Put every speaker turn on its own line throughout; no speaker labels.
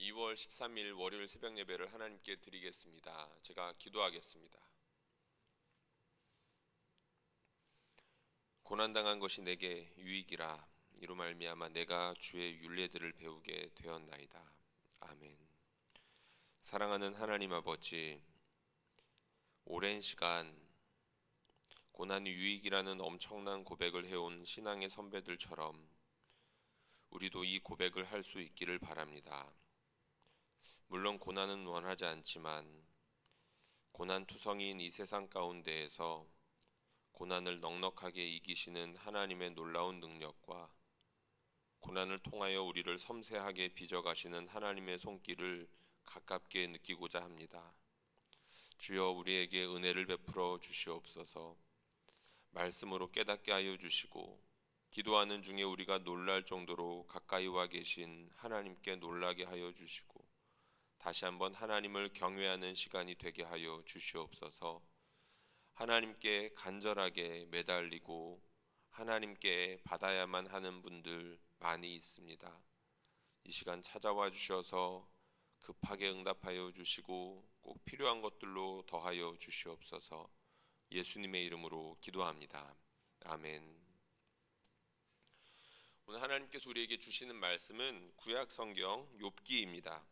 2월 13일 월요일 새벽 예배를 하나님께 드리겠습니다. 제가 기도하겠습니다. 고난 당한 것이 내게 유익이라 이로 말미암아 내가 주의 윤례들을 배우게 되었나이다. 아멘. 사랑하는 하나님 아버지 오랜 시간 고난이 유익이라는 엄청난 고백을 해온 신앙의 선배들처럼 우리도 이 고백을 할 수 있기를 바랍니다. 물론 고난은 원하지 않지만 고난 투성이인 이 세상 가운데에서 고난을 넉넉하게 이기시는 하나님의 놀라운 능력과 고난을 통하여 우리를 섬세하게 빚어 가시는 하나님의 손길을 가깝게 느끼고자 합니다. 주여 우리에게 은혜를 베풀어 주시옵소서. 말씀으로 깨닫게 하여 주시고 기도하는 중에 우리가 놀랄 정도로 가까이 와 계신 하나님께 놀라게 하여 주시고 다시 한번 하나님을 경외하는 시간이 되게 하여 주시옵소서. 하나님께 간절하게 매달리고 하나님께 받아야만 하는 분들 많이 있습니다. 이 시간 찾아와 주셔서 급하게 응답하여 주시고 꼭 필요한 것들로 더하여 주시옵소서. 예수님의 이름으로 기도합니다. 아멘. 오늘 하나님께서 우리에게 주시는 말씀은 구약 성경 욥기입니다.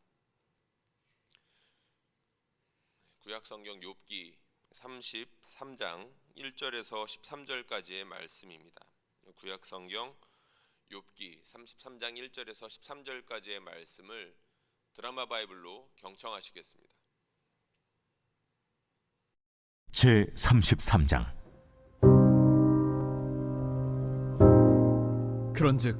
구약 성경 욥기 33장 1절에서 13절까지의 말씀입니다. 구약 성경 욥기 33장 1절에서 13절까지의 말씀을 드라마 바이블로 경청하시겠습니다.
제 33장
그런즉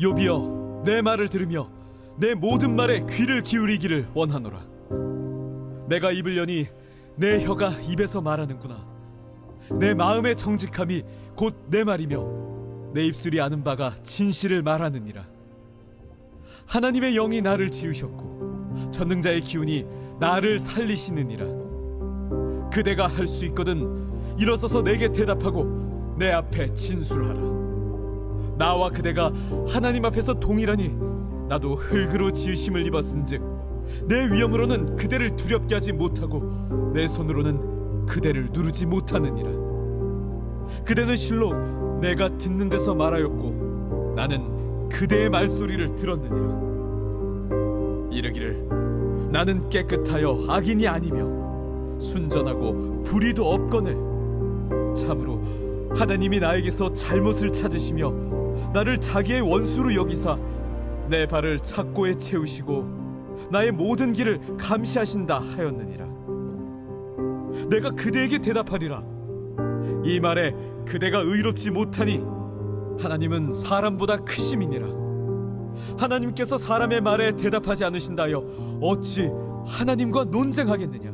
요비여 내 말을 들으며 내 모든 말에 귀를 기울이기를 원하노라 내가 입을 여니 내 혀가 입에서 말하는구나. 내 마음의 정직함이 곧 내 말이며 내 입술이 아는 바가 진실을 말하느니라. 하나님의 영이 나를 지으셨고 전능자의 기운이 나를 살리시느니라. 그대가 할 수 있거든 일어서서 내게 대답하고 내 앞에 진술하라. 나와 그대가 하나님 앞에서 동일하니 나도 흙으로 지으심을 입었은즉 내 위엄으로는 그대를 두렵게 하지 못하고 내 손으로는 그대를 누르지 못하느니라. 그대는 실로 내가 듣는 데서 말하였고 나는 그대의 말소리를 들었느니라. 이르기를 나는 깨끗하여 악인이 아니며 순전하고 불의도 없거늘. 참으로 하나님이 나에게서 잘못을 찾으시며 나를 자기의 원수로 여기사 내 발을 착고에 채우시고 나의 모든 길을 감시하신다 하였느니라. 내가 그대에게 대답하리라. 이 말에 그대가 의롭지 못하니 하나님은 사람보다 크심이니라. 하나님께서 사람의 말에 대답하지 않으신다여 어찌 하나님과 논쟁하겠느냐?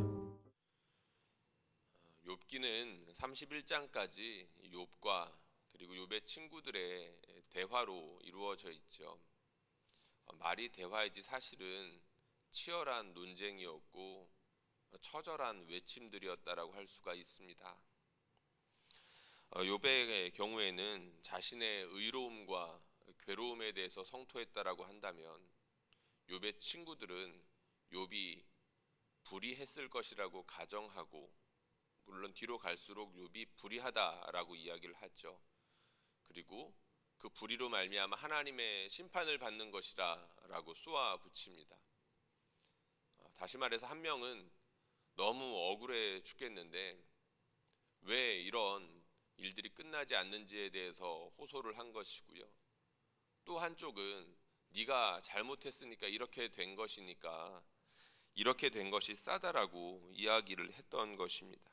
욥기는 31장까지 욥과 그리고 욥의 친구들의 대화로 이루어져 있죠. 어, 말이 대화이지 사실은 치열한 논쟁이었고 처절한 외침들이었다라고 할 수가 있습니다. 어, 욥의 경우에는 자신의 의로움과 괴로움에 대해서 성토했다라고 한다면 욥의 친구들은 욥이 불의했을 것이라고 가정하고 물론 뒤로 갈수록 욥이 불의하다라고 이야기를 하죠. 그리고 그 불의로 말미암아 하나님의 심판을 받는 것이라라고 쏘아 붙입니다. 어, 다시 말해서 한 명은 너무 억울해 죽겠는데 왜 이런 일들이 끝나지 않는지에 대해서 호소를 한 것이고요. 또 한쪽은 네가 잘못했으니까 이렇게 된 것이니까 이렇게 된 것이 싸다라고 이야기를 했던 것입니다.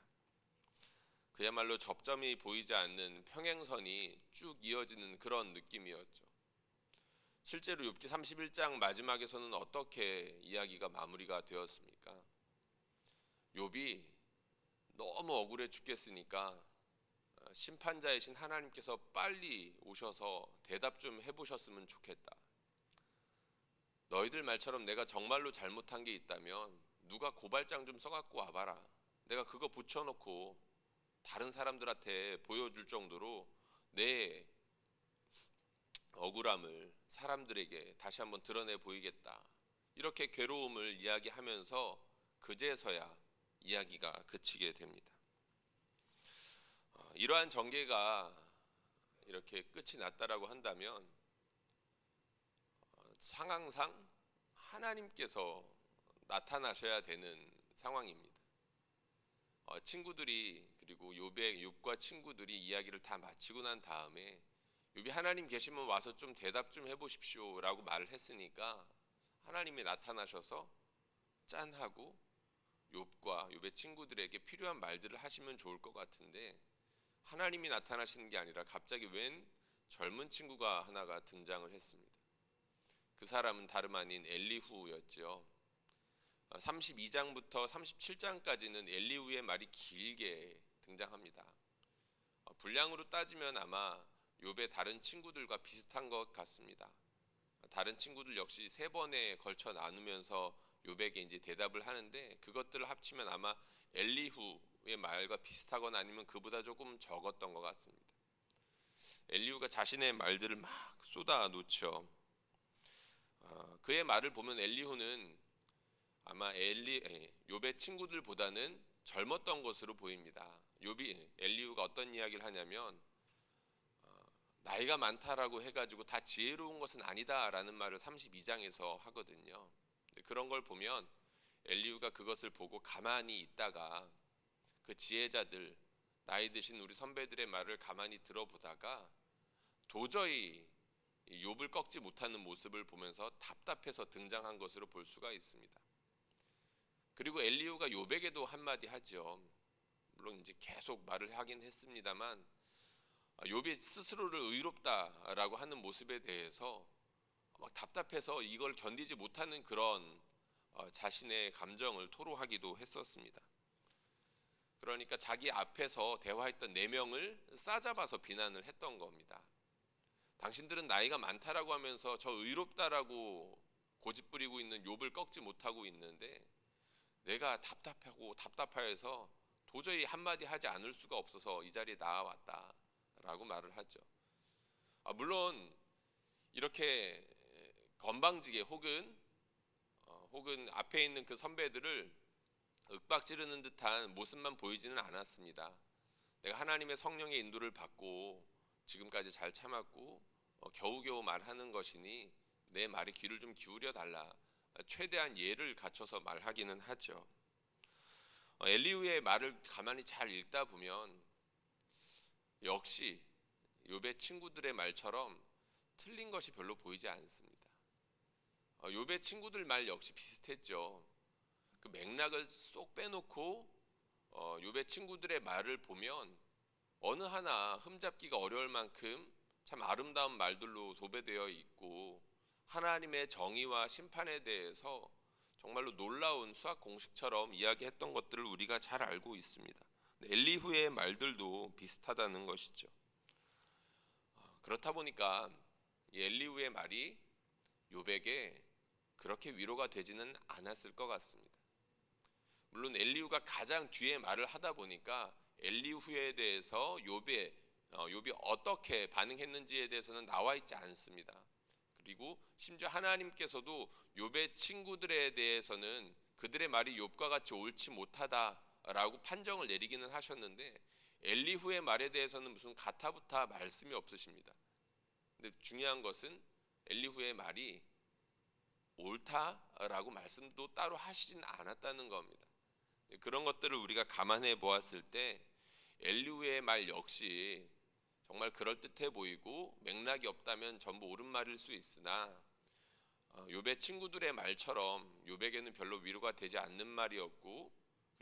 그야말로 접점이 보이지 않는 평행선이 쭉 이어지는 그런 느낌이었죠. 실제로 욥기 31장 마지막에서는 어떻게 이야기가 마무리가 되었습니까? 욥이 너무 억울해 죽겠으니까 어, 심판자이신 하나님께서 빨리 오셔서 대답 좀 해보셨으면 좋겠다. 너희들 말처럼 내가 정말로 잘못한 게 있다면 누가 고발장 좀 써갖고 와봐라. 내가 그거 붙여놓고 다른 사람들한테 보여줄 정도로 내 억울함을 사람들에게 다시 한번 드러내 보이겠다. 이렇게 괴로움을 이야기하면서 그제서야 이야기가 그치게 됩니다. 어, 이러한 전개가 이렇게 끝이 났다라고 한다면 어, 상황상 하나님께서 나타나셔야 되는 상황입니다. 어, 친구들이 그리고 요배 욥과 친구들이 이야기를 다 마치고 난 다음에 욥이 하나님 계시면 와서 좀 대답 좀 해보십시오라고 말을 했으니까 하나님이 나타나셔서 짠 하고 욥과 욥의 친구들에게 필요한 말들을 하시면 좋을 것 같은데 하나님이 나타나시는 게 아니라 갑자기 웬 젊은 친구가 하나가 등장을 했습니다. 그 사람은 다름 아닌 엘리후였죠. 32장부터 37장까지는 엘리후의 말이 길게 등장합니다. 어, 분량으로 따지면 아마 욥의 다른 친구들과 비슷한 것 같습니다. 다른 친구들 역시 세 번에 걸쳐 나누면서 욥에게 이제 대답을 하는데 그것들을 합치면 아마 엘리후의 말과 비슷하거나 아니면 그보다 조금 적었던 것 같습니다. 엘리후가 자신의 말들을 막 쏟아 놓죠. 어, 그의 말을 보면 엘리후는 아마 엘리 에, 욥의 친구들보다는 젊었던 것으로 보입니다. 욥이 엘리후가 어떤 이야기를 하냐면 어, 나이가 많다라고 해가지고 다 지혜로운 것은 아니다라는 말을 32장에서 하거든요. 그런 걸 보면 엘리후가 그것을 보고 가만히 있다가 그 지혜자들 나이 드신 우리 선배들의 말을 가만히 들어보다가 도저히 이 욥을 꺾지 못하는 모습을 보면서 답답해서 등장한 것으로 볼 수가 있습니다. 그리고 엘리후가 욥에게도 한마디 하죠. 물론 이제 계속 말을 하긴 했습니다만 아, 욥이 스스로를 의롭다라고 하는 모습에 대해서 막 답답해서 이걸 견디지 못하는 그런 어, 자신의 감정을 토로하기도 했었습니다. 그러니까 자기 앞에서 대화했던 네 명을 싸잡아서 비난을 했던 겁니다. 당신들은 나이가 많다라고 하면서 저 의롭다라고 고집부리고 있는 욥을 꺾지 못하고 있는데 내가 답답하고 답답하여서 도저히 한마디 하지 않을 수가 없어서 이 자리에 나와왔다 라고 말을 하죠. 아, 물론 이렇게 건방지게 혹은 어, 혹은 앞에 있는 그 선배들을 윽박 지르는 듯한 모습만 보이지는 않았습니다. 내가 하나님의 성령의 인도를 받고 지금까지 잘 참았고 어, 겨우겨우 말하는 것이니 내 말에 귀를 좀 기울여 달라. 최대한 예를 갖춰서 말하기는 하죠. 어, 엘리우의 말을 가만히 잘 읽다 보면 역시 욥의 친구들의 말처럼 틀린 것이 별로 보이지 않습니다. 어, 욥의 친구들 말 역시 비슷했죠. 그 맥락을 쏙 빼놓고 어, 욥의 친구들의 말을 보면 어느 하나 흠잡기가 어려울 만큼 참 아름다운 말들로 도배되어 있고 하나님의 정의와 심판에 대해서 정말로 놀라운 수학 공식처럼 이야기했던 것들을 우리가 잘 알고 있습니다. 엘리후의 말들도 비슷하다는 것이죠. 어, 그렇다 보니까 이 엘리후의 말이 욥에게 그렇게 위로가 되지는 않았을 것 같습니다. 물론 엘리후가 가장 뒤에 말을 하다 보니까 엘리후에 대해서 욥의 어, 욥이 어떻게 반응했는지에 대해서는 나와 있지 않습니다. 그리고 심지어 하나님께서도 욥의 친구들에 대해서는 그들의 말이 욥과 같이 옳지 못하다 라고 판정을 내리기는 하셨는데 엘리후의 말에 대해서는 무슨 가타부타 말씀이 없으십니다. 근데 중요한 것은 엘리후의 말이 옳다라고 말씀도 따로 하시진 않았다는 겁니다. 그런 것들을 우리가 감안해 보았을 때 엘리후의 말 역시 정말 그럴 듯해 보이고 맥락이 없다면 전부 옳은 말일 수 있으나 어, 욥의 친구들의 말처럼 욥에게는 별로 위로가 되지 않는 말이었고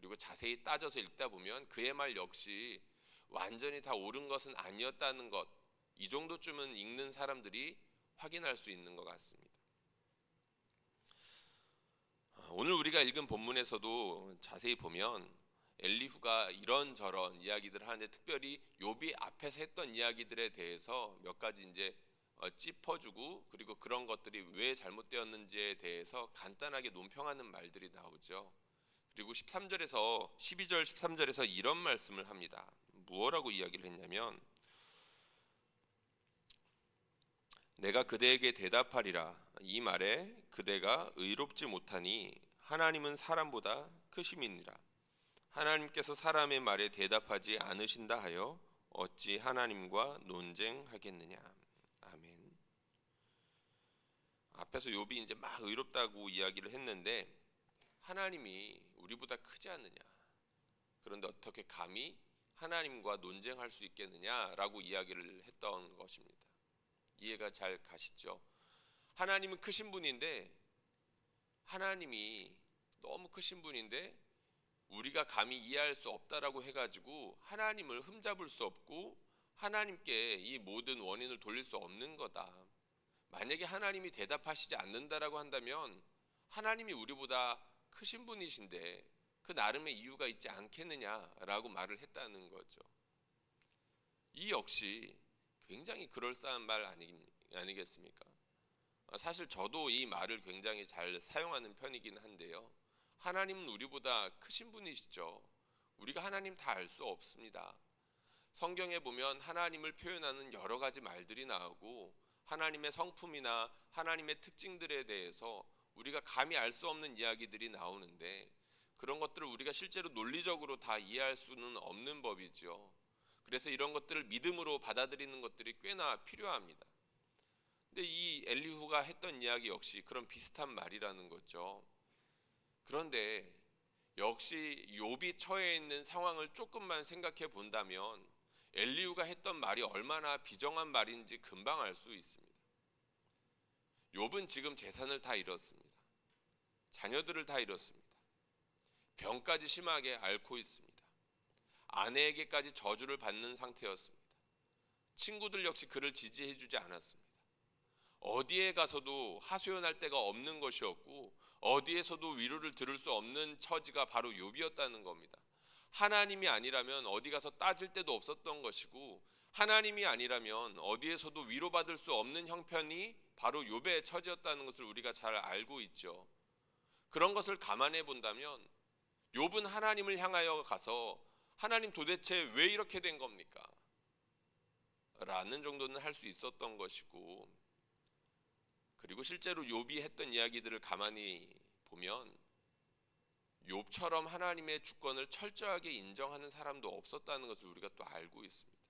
그리고 자세히 따져서 읽다 보면 그의 말 역시 완전히 다 옳은 것은 아니었다는 것 이 정도쯤은 읽는 사람들이 확인할 수 있는 것 같습니다. 어, 오늘 우리가 읽은 본문에서도 자세히 보면 엘리후가 이런저런 이야기들을 하는데 특별히 욥이 앞에서 했던 이야기들에 대해서 몇 가지 이제 어, 짚어주고 그리고 그런 것들이 왜 잘못되었는지에 대해서 간단하게 논평하는 말들이 나오죠. 그리고 13절에서 12절 13절에서 이런 말씀을 합니다. 무엇라고 이야기를 했냐면 내가 그대에게 대답하리라 이 말에 그대가 의롭지 못하니 하나님은 사람보다 크심이니라. 하나님께서 사람의 말에 대답하지 않으신다 하여 어찌 하나님과 논쟁하겠느냐. 아멘. 앞에서 욥이 이제 막 의롭다고 이야기를 했는데 하나님이 우리보다 크지 않느냐. 그런데 어떻게 감히 하나님과 논쟁할 수 있겠느냐라고 이야기를 했던 것입니다. 이해가 잘 가시죠? 하나님은 크신 분인데 하나님이 너무 크신 분인데 우리가 감히 이해할 수 없다라고 해가지고 하나님을 흠잡을 수 없고 하나님께 이 모든 원인을 돌릴 수 없는 거다. 만약에 하나님이 대답하시지 않는다라고 한다면 하나님이 우리보다 크신 분이신데 그 나름의 이유가 있지 않겠느냐라고 말을 했다는 거죠. 이 역시 굉장히 그럴싸한 말 아니, 아니겠습니까? 아, 사실 저도 이 말을 굉장히 잘 사용하는 편이긴 한데요. 하나님은 우리보다 크신 분이시죠. 우리가 하나님 다 알 수 없습니다. 성경에 보면 하나님을 표현하는 여러 가지 말들이 나오고 하나님의 성품이나 하나님의 특징들에 대해서 우리가 감히 알 수 없는 이야기들이 나오는데 그런 것들을 우리가 실제로 논리적으로 다 이해할 수는 없는 법이지요. 그래서 이런 것들을 믿음으로 받아들이는 것들이 꽤나 필요합니다. 근데 이 엘리후가 했던 이야기 역시 그런 비슷한 말이라는 거죠. 그런데 역시 욥이 처해 있는 상황을 조금만 생각해 본다면 엘리후가 했던 말이 얼마나 비정한 말인지 금방 알 수 있습니다. 욥은 지금 재산을 다 잃었습니다. 자녀들을 다 잃었습니다. 병까지 심하게 앓고 있습니다. 아내에게까지 저주를 받는 상태였습니다. 친구들 역시 그를 지지해 주지 않았습니다. 어디에 가서도 하소연할 데가 없는 것이었고 어디에서도 위로를 들을 수 없는 처지가 바로 욥이었다는 겁니다. 하나님이 아니라면 어디 가서 따질 데도 없었던 것이고 하나님이 아니라면 어디에서도 위로받을 수 없는 형편이 바로 욥의 처지였다는 것을 우리가 잘 알고 있죠. 그런 것을 감안해 본다면 욥은 하나님을 향하여 가서 하나님 도대체 왜 이렇게 된 겁니까? 라는 정도는 할 수 있었던 것이고 그리고 실제로 욥이 했던 이야기들을 가만히 보면 욥처럼 하나님의 주권을 철저하게 인정하는 사람도 없었다는 것을 우리가 또 알고 있습니다.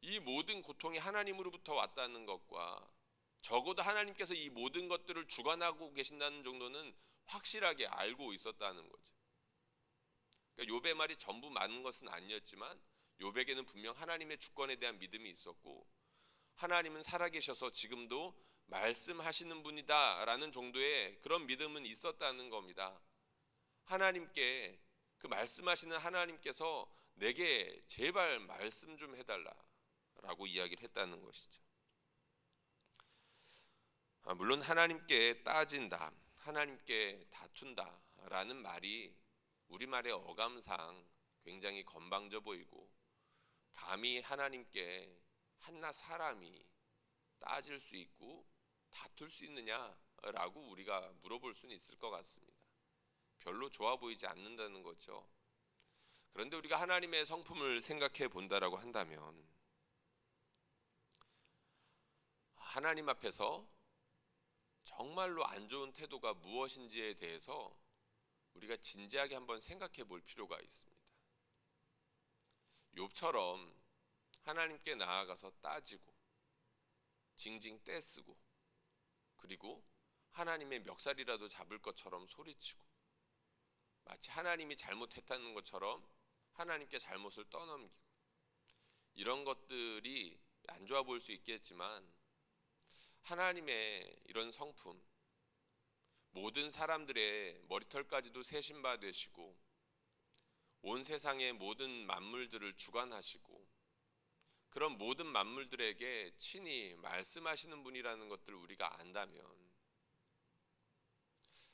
이 모든 고통이 하나님으로부터 왔다는 것과 적어도 하나님께서 이 모든 것들을 주관하고 계신다는 정도는 확실하게 알고 있었다는 거죠. 그러니까 욥의 말이 전부 맞는 것은 아니었지만 욥에게는 분명 하나님의 주권에 대한 믿음이 있었고 하나님은 살아계셔서 지금도 말씀하시는 분이다라는 정도의 그런 믿음은 있었다는 겁니다. 하나님께 그 말씀하시는 하나님께서 내게 제발 말씀 좀 해달라라고 이야기를 했다는 것이죠. 아, 물론 하나님께 따진다, 하나님께 다툰다라는 말이 우리말의 어감상 굉장히 건방져 보이고 감히 하나님께 한낱 사람이 따질 수 있고 다툴 수 있느냐라고 우리가 물어볼 수는 있을 것 같습니다. 별로 좋아 보이지 않는다는 거죠. 그런데 우리가 하나님의 성품을 생각해 본다라고 한다면 하나님 앞에서 정말로 안 좋은 태도가 무엇인지에 대해서 우리가 진지하게 한번 생각해 볼 필요가 있습니다. 욥처럼 하나님께 나아가서 따지고 징징 떼쓰고 그리고 하나님의 멱살이라도 잡을 것처럼 소리치고 마치 하나님이 잘못했다는 것처럼 하나님께 잘못을 떠넘기고 이런 것들이 안 좋아 보일 수 있겠지만 하나님의 이런 성품 모든 사람들의 머리털까지도 세신 바 되시고 온 세상의 모든 만물들을 주관하시고 그런 모든 만물들에게 친히 말씀하시는 분이라는 것들을 우리가 안다면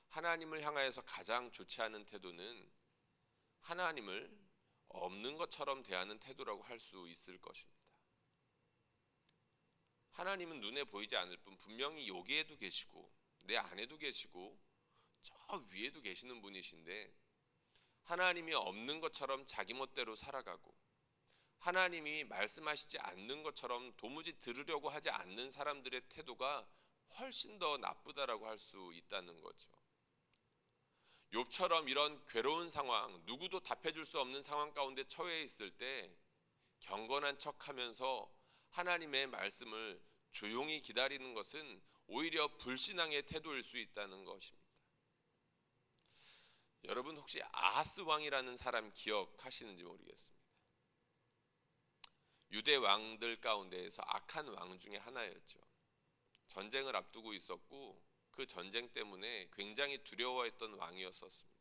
하나님을 향하여서 가장 좋지 않은 태도는 하나님을 없는 것처럼 대하는 태도라고 할 수 있을 것입니다. 하나님은 눈에 보이지 않을 뿐 분명히 여기에도 계시고 내 안에도 계시고 저 위에도 계시는 분이신데 하나님이 없는 것처럼 자기 멋대로 살아가고 하나님이 말씀하시지 않는 것처럼 도무지 들으려고 하지 않는 사람들의 태도가 훨씬 더 나쁘다라고 할 수 있다는 거죠. 욥처럼 이런 괴로운 상황, 누구도 답해 줄 수 없는 상황 가운데 처해 있을 때 경건한 척하면서 하나님의 말씀을 조용히 기다리는 것은 오히려 불신앙의 태도일 수 있다는 것입니다. 여러분 혹시 아하스 왕이라는 사람 기억하시는지 모르겠습니다. 유대 왕들 가운데에서 악한 왕 중에 하나였죠. 전쟁을 앞두고 있었고 그 전쟁 때문에 굉장히 두려워했던 왕이었었습니다.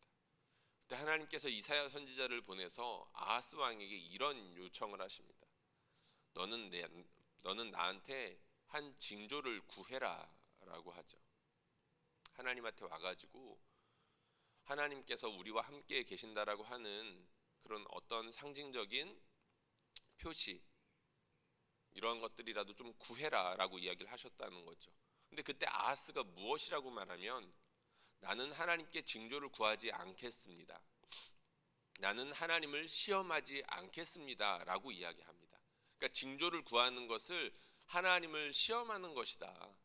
그때 하나님께서 이사야 선지자를 보내서 아하스 왕에게 이런 요청을 하십니다. 너는 내, 너는 나한테 한 징조를 구해라라고 하죠. 하나님한테 와가지고 하나님께서 우리와 함께 계신다라고 하는 그런 어떤 상징적인 표시 이런 것들이라도 좀 구해라라고 이야기를 하셨다는 거죠. 근데 그때 아하스가 무엇이라고 말하면 나는 하나님께 징조를 구하지 않겠습니다. 나는 하나님을 시험하지 않겠습니다라고 이야기합니다. 그러니까 징조를 구하는 것을 하나님을 시험하는 것이다.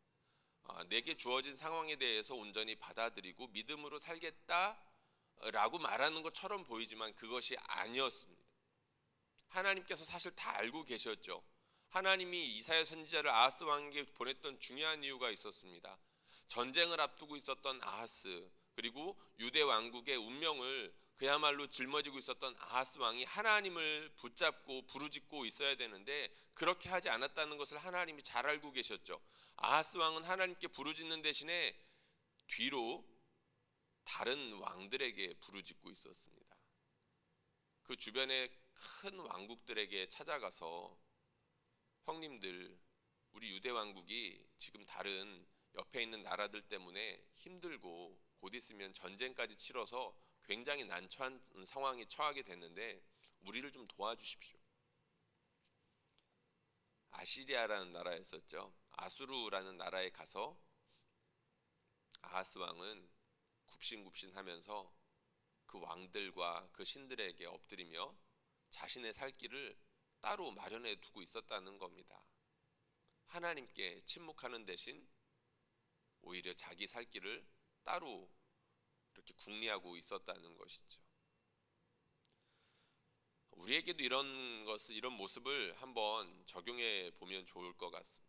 아, 내게 주어진 상황에 대해서 온전히 받아들이고 믿음으로 살겠다라고 말하는 것처럼 보이지만 그것이 아니었습니다. 하나님께서 사실 다 알고 계셨죠. 하나님이 이사야 선지자를 아하스 왕에게 보냈던 중요한 이유가 있었습니다. 전쟁을 앞두고 있었던 아하스 그리고 유대 왕국의 운명을 그야말로 짊어지고 있었던 아하스 왕이 하나님을 붙잡고 부르짖고 있어야 되는데 그렇게 하지 않았다는 것을 하나님이 잘 알고 계셨죠. 아하스 왕은 하나님께 부르짖는 대신에 뒤로 다른 왕들에게 부르짖고 있었습니다. 그 주변의 큰 왕국들에게 찾아가서 형님들 우리 유대 왕국이 지금 다른 옆에 있는 나라들 때문에 힘들고 곧 있으면 전쟁까지 치러서 굉장히 난처한 상황에 처하게 됐는데 우리를 좀 도와주십시오. 아시리아라는 나라였었죠. 아수르라는 나라에 가서 아하스 왕은 굽신굽신하면서 그 왕들과 그 신들에게 엎드리며 자신의 살 길을 따로 마련해 두고 있었다는 겁니다. 하나님께 침묵하는 대신 오히려 자기 살 길을 따로 이렇게 궁리하고 있었다는 것이죠. 우리에게도 이런 것을 이런 모습을 한번 적용해 보면 좋을 것 같습니다.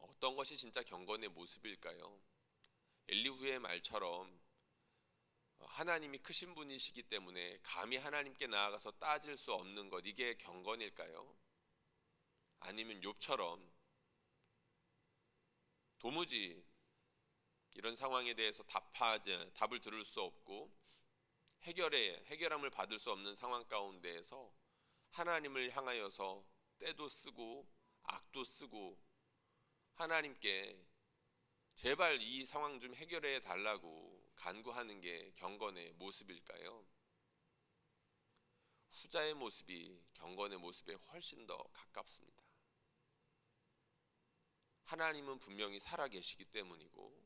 어떤 것이 진짜 경건의 모습일까요? 엘리후의 말처럼 하나님이 크신 분이시기 때문에 감히 하나님께 나아가서 따질 수 없는 것 이게 경건일까요? 아니면 욥처럼 도무지 이런 상황에 대해서 답하지 답을 들을 수 없고 해결에 해결함을 받을 수 없는 상황 가운데에서 하나님을 향하여서 때도 쓰고 악도 쓰고 하나님께 제발 이 상황 좀 해결해 달라고 간구하는 게 경건의 모습일까요? 후자의 모습이 경건의 모습에 훨씬 더 가깝습니다. 하나님은 분명히 살아 계시기 때문이고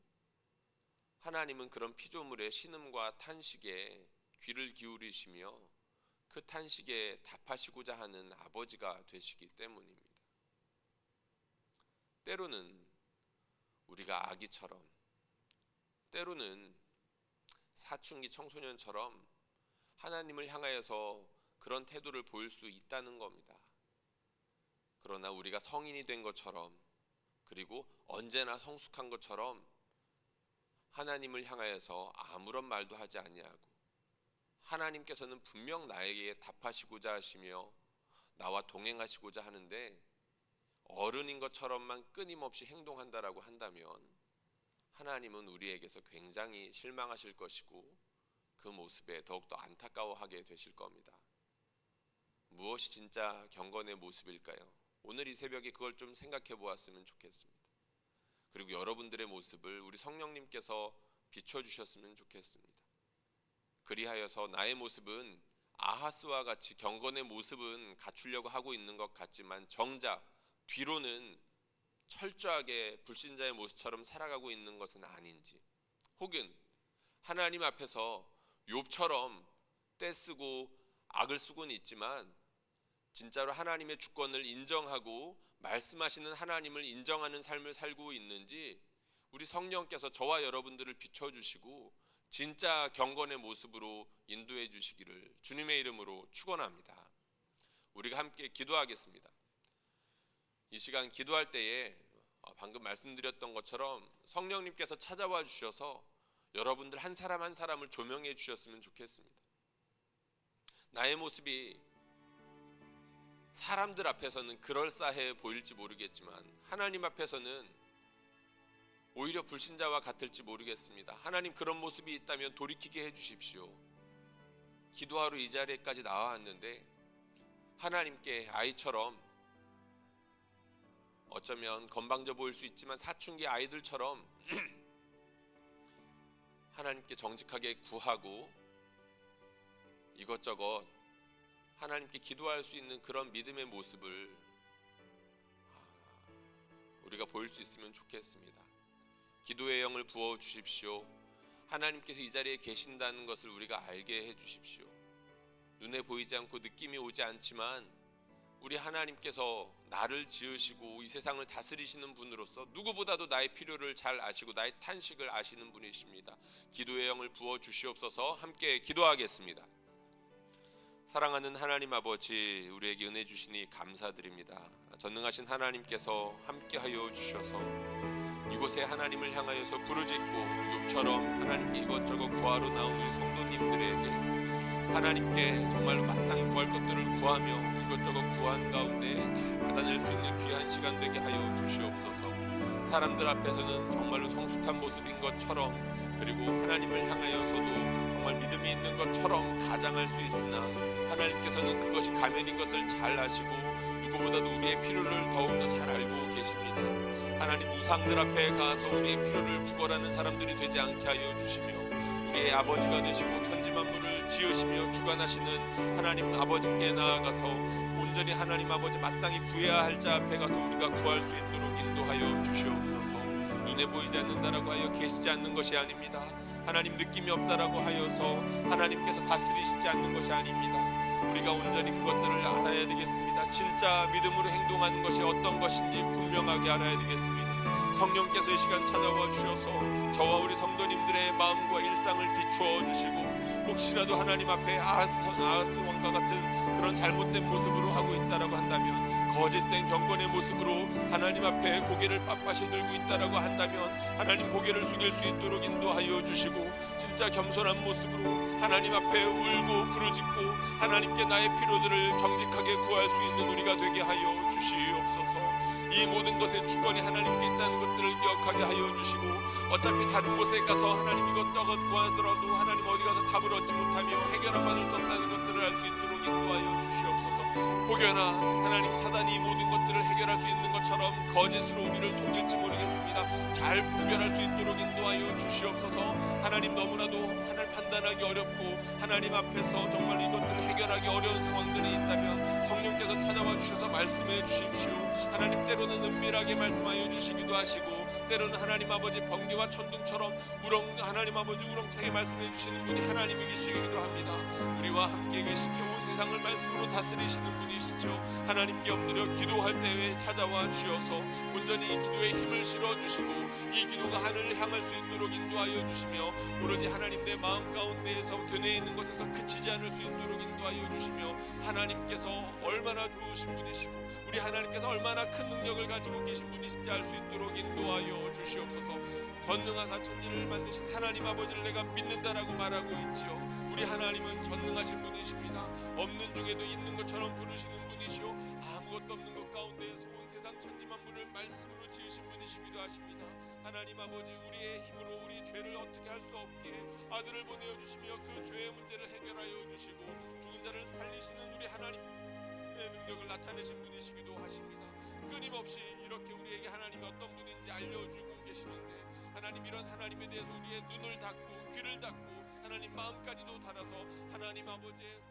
하나님은 그런 피조물의 신음과 탄식에 귀를 기울이시며 그 탄식에 답하시고자 하는 아버지가 되시기 때문입니다. 때로는 우리가 아기처럼 때로는 사춘기 청소년처럼 하나님을 향하여서 그런 태도를 보일 수 있다는 겁니다. 그러나 우리가 성인이 된 것처럼 그리고 언제나 성숙한 것처럼 하나님을 향하여서 아무런 말도 하지 아니하고 하나님께서는 분명 나에게 답하시고자 하시며 나와 동행하시고자 하는데 어른인 것처럼만 끊임없이 행동한다라고 한다면 하나님은 우리에게서 굉장히 실망하실 것이고 그 모습에 더욱더 안타까워하게 되실 겁니다. 무엇이 진짜 경건의 모습일까요? 오늘 이 새벽에 그걸 좀 생각해 보았으면 좋겠습니다. 그리고 여러분들의 모습을 우리 성령님께서 비춰 주셨으면 좋겠습니다. 그리하여서 나의 모습은 아하스와 같이 경건의 모습은 갖추려고 하고 있는 것 같지만 정작 뒤로는 철저하게 불신자의 모습처럼 살아가고 있는 것은 아닌지 혹은 하나님 앞에서 욥처럼 떼쓰고 악을 쓰고는 있지만 진짜로 하나님의 주권을 인정하고 말씀하시는 하나님을 인정하는 삶을 살고 있는지 우리 성령께서 저와 여러분들을 비춰주시고 진짜 경건의 모습으로 인도해 주시기를 주님의 이름으로 축원합니다. 우리가 함께 기도하겠습니다. 이 시간 기도할 때에 어, 방금 말씀드렸던 것처럼 성령님께서 찾아와 주셔서 여러분들 한 사람 한 사람을 조명해 주셨으면 좋겠습니다. 나의 모습이 사람들 앞에서는 그럴싸해 보일지 모르겠지만 하나님 앞에서는 오히려 불신자와 같을지 모르겠습니다. 하나님 그런 모습이 있다면 돌이키게 해 주십시오. 기도하러 이 자리에까지 나왔는데 하나님께 아이처럼 어쩌면 건방져 보일 수 있지만 사춘기 아이들처럼 하나님께 정직하게 구하고 이것저것 하나님께 기도할 수 있는 그런 믿음의 모습을 아, 우리가 보일 수 있으면 좋겠습니다. 기도의 영을 부어 주십시오. 하나님께서 이 자리에 계신다는 것을 우리가 알게 해 주십시오. 눈에 보이지 않고 느낌이 오지 않지만 우리 하나님께서 나를 지으시고 이 세상을 다스리시는 분으로서 누구보다도 나의 필요를 잘 아시고 나의 탄식을 아시는 분이십니다. 기도의 영을 부어 주시옵소서 함께 기도하겠습니다. 사랑하는 하나님 아버지 우리에게 은혜 주시니 감사드립니다. 전능하신 하나님께서 함께하여 주셔서 이곳에 하나님을 향하여서 부르짖고 욥처럼 하나님께 이것저것 구하러 나온 우리 성도님들에게 하나님께 정말로 마땅히 구할 것들을 구하며 이것저것 구한 가운데 다 받아낼 수 있는 귀한 시간 되게 하여 주시옵소서. 사람들 앞에서는 정말로 성숙한 모습인 것처럼 그리고 하나님을 향하여서도 정말 믿음이 있는 것처럼 가장할 수 있으나 하나님께서는 그것이 가면인 것을 잘 아시고 누구보다도 우리의 필요를 더욱더 잘 알고 계십니다. 하나님 우상들 앞에 가서 우리의 필요를 구걸하는 사람들이 되지 않게 하여 주시며 우리의 아버지가 되시고 천지 만물을 지으시며 주관하시는 하나님 아버지께 나아가서 온전히 하나님 아버지 마땅히 구해야 할 자 앞에 가서 우리가 구할 수 있도록 인도하여 주시옵소서. 눈에 보이지 않는다라고 하여 계시지 않는 것이 아닙니다. 하나님 느낌이 없다라고 하여서 하나님께서 다스리시지 않는 것이 아닙니다. 우리가 온전히 그것들을 알아야 되겠습니다. 진짜 믿음으로 행동하는 것이 어떤 것인지 분명하게 알아야 되겠습니다. 성령께서 이 시간 찾아와 주셔서 저와 우리 성도님들의 마음과 일상을 비추어 주시고 혹시라도 하나님 앞에 아하스, 아하스 왕과 같은 그런 잘못된 모습으로 하고 있다라고 한다면 거짓된 경건의 모습으로 하나님 앞에 고개를 빳빳이 들고 있다라고 한다면 하나님 고개를 숙일 수 있도록 인도하여 주시고 진짜 겸손한 모습으로 하나님 앞에 울고 부르짖고 하나님께 나의 필요들을 정직하게 구할 수 있는 우리가 되게 하여 주시옵소서. 이 모든 것의 주권이 하나님께 있다는 것들을 기억하게 하여 주시고 어차피 다른 곳에 가서 하나님 이것 저것 구하더라도 하나님 어디 가서 답을 얻지 못하며 해결 안 받을 수 없다는 것들을 알 수 있도록 인도하여 주시옵소서 혹여나 하나님 사단이 이 모든 것들을 해결할 수 있는 것처럼 거짓으로 우리를 속일지 모르겠습니다 잘 분별할 수 있도록 인도하여 주시옵소서 하나님 너무나도 하나님 판단하기 어렵고 하나님 앞에서 정말 이것들을 해결하기 어려운 상황들이 있다면 성령께서 찾아와 주셔서 말씀해 주십시오 하나님 때로는 은밀하게 말씀하여 주시기도 하시고 때로는 하나님 아버지 번개와 천둥처럼 우렁 하나님 아버지 우렁차게 말씀해 주시는 분이 하나님이 계시기도 합니다. 우리와 함께 계시죠. 온 세상을 말씀으로 다스리시 는 분이시죠. 하나님께 엎드려 기도할 때에 찾아와 주셔서 온전히 이 기도에 힘을 실어 주시고 이 기도가 하늘을 향할 수 있도록 인도하여 주시며 오로지 하나님 내 마음 가운데에서 되뇌 있는 것에서 그치지 않을 수 있도록 인도하여 주시며 하나님께서 얼마나 좋으신 분이시고 우리 하나님께서 얼마나 큰 능력을 가지고 계신 분이신지 알 수 있도록 인도하여 주시옵소서. 전능하사 천지를 만드신 하나님 아버지를 내가 믿는다라고 말하고 있지요. 우리 하나님은 전능하신 분이십니다. 없는 중에도 있는 것처럼 부르시는 분이시오. 아무것도 없는 것 가운데에서 온 세상 천지 만물을 말씀으로 지으신 분이시기도 하십니다. 하나님 아버지 우리의 힘으로 우리 죄를 어떻게 할 수 없게 아들을 보내어 주시며 그 죄의 문제를 해결하여 주시고 죽은 자를 살리시는 우리 하나님 의 능력을 나타내신 분이시기도 하십니다. 끊임없이 이렇게 우리에게 하나님이 어떤 분인지 알려주고 계시는데 하나님 이런 하나님에 대해서 우리의 눈을 닫고 귀를 닫고 하나님 마음까지도 닫아서 하나님 아버지의